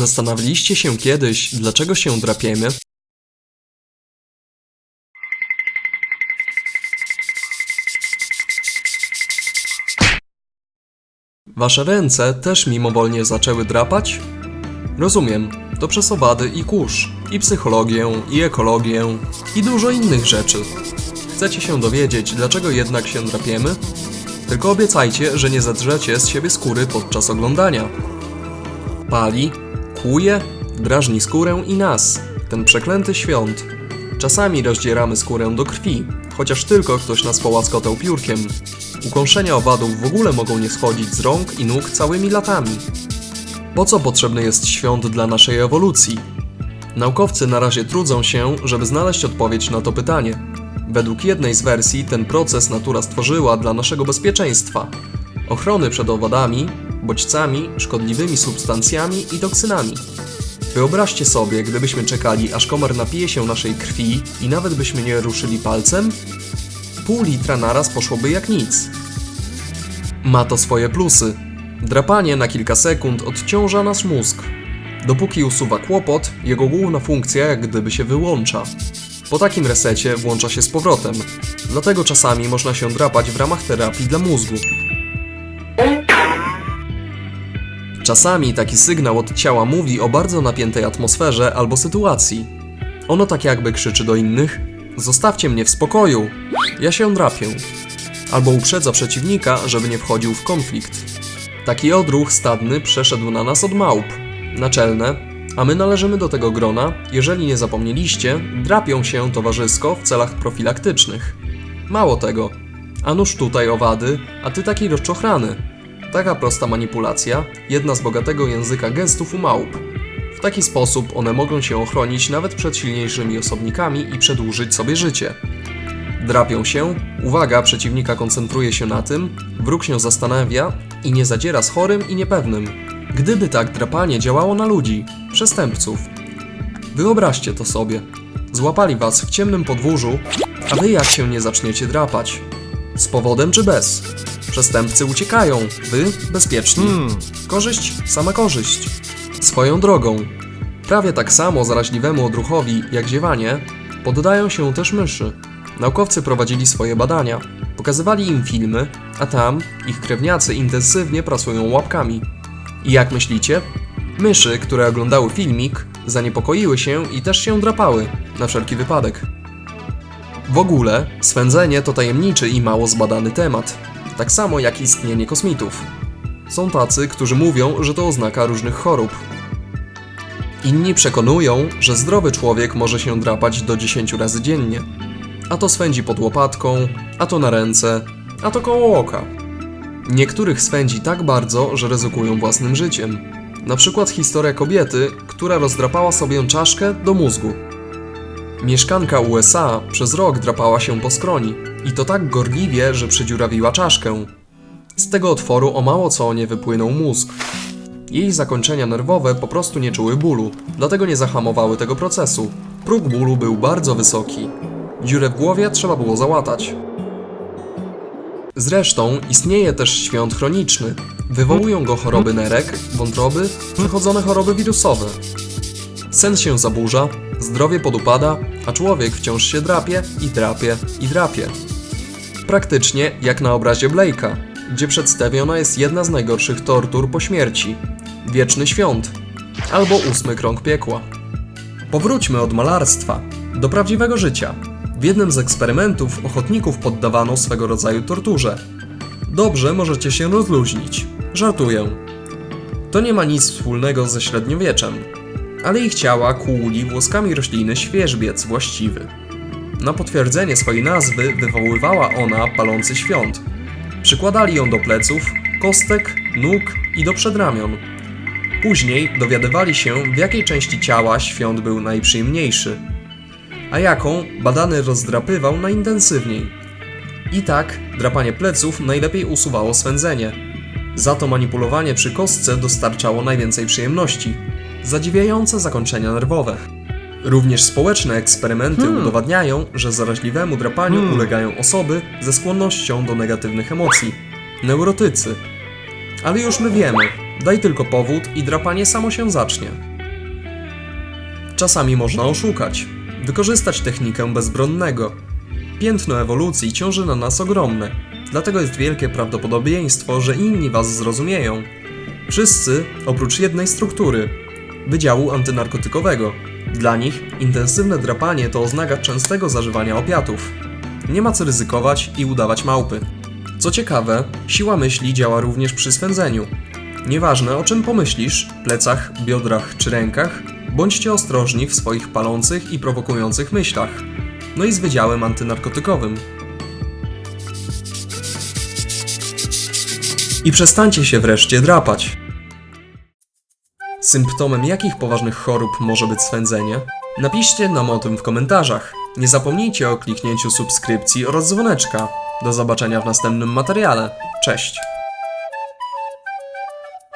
Zastanawialiście się kiedyś, dlaczego się drapiemy? Wasze ręce też mimowolnie zaczęły drapać? Rozumiem, to przez owady i kurz, i psychologię, i ekologię, i dużo innych rzeczy. Chcecie się dowiedzieć, dlaczego jednak się drapiemy? Tylko obiecajcie, że nie zadrzecie z siebie skóry podczas oglądania. Pali, kłuje, drażni skórę i nas, ten przeklęty świąt. Czasami rozdzieramy skórę do krwi, chociaż tylko ktoś nas połaskotał piórkiem. Ukąszenia owadów w ogóle mogą nie schodzić z rąk i nóg całymi latami. Po co potrzebny jest świąt dla naszej ewolucji? Naukowcy na razie trudzą się, żeby znaleźć odpowiedź na to pytanie. Według jednej z wersji ten proces natura stworzyła dla naszego bezpieczeństwa. Ochrony przed owadami, bodźcami, szkodliwymi substancjami i toksynami. Wyobraźcie sobie, gdybyśmy czekali, aż komar napije się naszej krwi i nawet byśmy nie ruszyli palcem? Pół litra naraz poszłoby jak nic. Ma to swoje plusy. Drapanie na kilka sekund odciąża nasz mózg. Dopóki usuwa kłopot, jego główna funkcja jak gdyby się wyłącza. Po takim resecie włącza się z powrotem. Dlatego czasami można się drapać w ramach terapii dla mózgu. Czasami taki sygnał od ciała mówi o bardzo napiętej atmosferze albo sytuacji. Ono tak jakby krzyczy do innych: Zostawcie mnie w spokoju, ja się drapię. Albo uprzedza przeciwnika, żeby nie wchodził w konflikt. Taki odruch stadny przeszedł na nas od małp. Naczelne, a my należymy do tego grona, jeżeli nie zapomnieliście, drapią się towarzysko w celach profilaktycznych. Mało tego, a nuż tutaj owady, a ty taki rozczochrany. Taka prosta manipulacja, jedna z bogatego języka gestów u małp. W taki sposób one mogą się ochronić nawet przed silniejszymi osobnikami i przedłużyć sobie życie. Drapią się, uwaga przeciwnika koncentruje się na tym, wróg się zastanawia i nie zadziera z chorym i niepewnym. Gdyby tak drapanie działało na ludzi, przestępców. Wyobraźcie to sobie. Złapali was w ciemnym podwórzu, a wy jak się nie zaczniecie drapać? Z powodem czy bez? Przestępcy uciekają, wy bezpieczni. Korzyść, sama korzyść. Swoją drogą. Prawie tak samo zaraźliwemu odruchowi jak ziewanie poddają się też myszy. Naukowcy prowadzili swoje badania, pokazywali im filmy, a tam ich krewniacy intensywnie pracują łapkami. I jak myślicie? Myszy, które oglądały filmik, zaniepokoiły się i też się drapały, na wszelki wypadek. W ogóle, swędzenie to tajemniczy i mało zbadany temat, tak samo jak istnienie kosmitów. Są tacy, którzy mówią, że to oznaka różnych chorób. Inni przekonują, że zdrowy człowiek może się drapać do 10 razy dziennie. A to swędzi pod łopatką, a to na ręce, a to koło oka. Niektórych swędzi tak bardzo, że ryzykują własnym życiem. Na przykład historia kobiety, która rozdrapała sobie czaszkę do mózgu. Mieszkanka USA przez rok drapała się po skroni i to tak gorliwie, że przedziurawiła czaszkę. Z tego otworu o mało co nie wypłynął mózg. Jej zakończenia nerwowe po prostu nie czuły bólu, dlatego nie zahamowały tego procesu. Próg bólu był bardzo wysoki. Dziurę w głowie trzeba było załatać. Zresztą istnieje też świąt chroniczny. Wywołują go choroby nerek, wątroby, przechodzone choroby wirusowe. Sen się zaburza, zdrowie podupada, a człowiek wciąż się drapie i drapie i drapie. Praktycznie jak na obrazie Blake'a, gdzie przedstawiona jest jedna z najgorszych tortur po śmierci wieczny świąt albo ósmy krąg piekła. Powróćmy od malarstwa do prawdziwego życia. W jednym z eksperymentów ochotników poddawano swego rodzaju torturze. Dobrze, możecie się rozluźnić. Żartuję. To nie ma nic wspólnego ze średniowieczem, ale ich ciała kłuli włoskami rośliny świeżbiec właściwy. Na potwierdzenie swojej nazwy wywoływała ona palący świąt. Przykładali ją do pleców, kostek, nóg i do przedramion. Później dowiadywali się, w jakiej części ciała świąt był najprzyjemniejszy, a jaką badany rozdrapywał najintensywniej. I tak drapanie pleców najlepiej usuwało swędzenie. Za to manipulowanie przy kostce dostarczało najwięcej przyjemności. Zadziwiające zakończenia nerwowe. Również społeczne eksperymenty udowadniają, że zaraźliwemu drapaniu ulegają osoby ze skłonnością do negatywnych emocji. Neurotycy. Ale już my wiemy, daj tylko powód i drapanie samo się zacznie. Czasami można oszukać, wykorzystać technikę bezbronnego. Piętno ewolucji ciąży na nas ogromne, dlatego jest wielkie prawdopodobieństwo, że inni was zrozumieją. Wszyscy oprócz jednej struktury Wydziału Antynarkotykowego. Dla nich intensywne drapanie to oznaka częstego zażywania opiatów. Nie ma co ryzykować i udawać małpy. Co ciekawe, siła myśli działa również przy swędzeniu. Nieważne o czym pomyślisz, plecach, biodrach czy rękach, bądźcie ostrożni w swoich palących i prowokujących myślach. No i z Wydziałem Antynarkotykowym. I przestańcie się wreszcie drapać. Symptomem jakich poważnych chorób może być swędzenie? Napiszcie nam o tym w komentarzach. Nie zapomnijcie o kliknięciu subskrypcji oraz dzwoneczka. Do zobaczenia w następnym materiale. Cześć!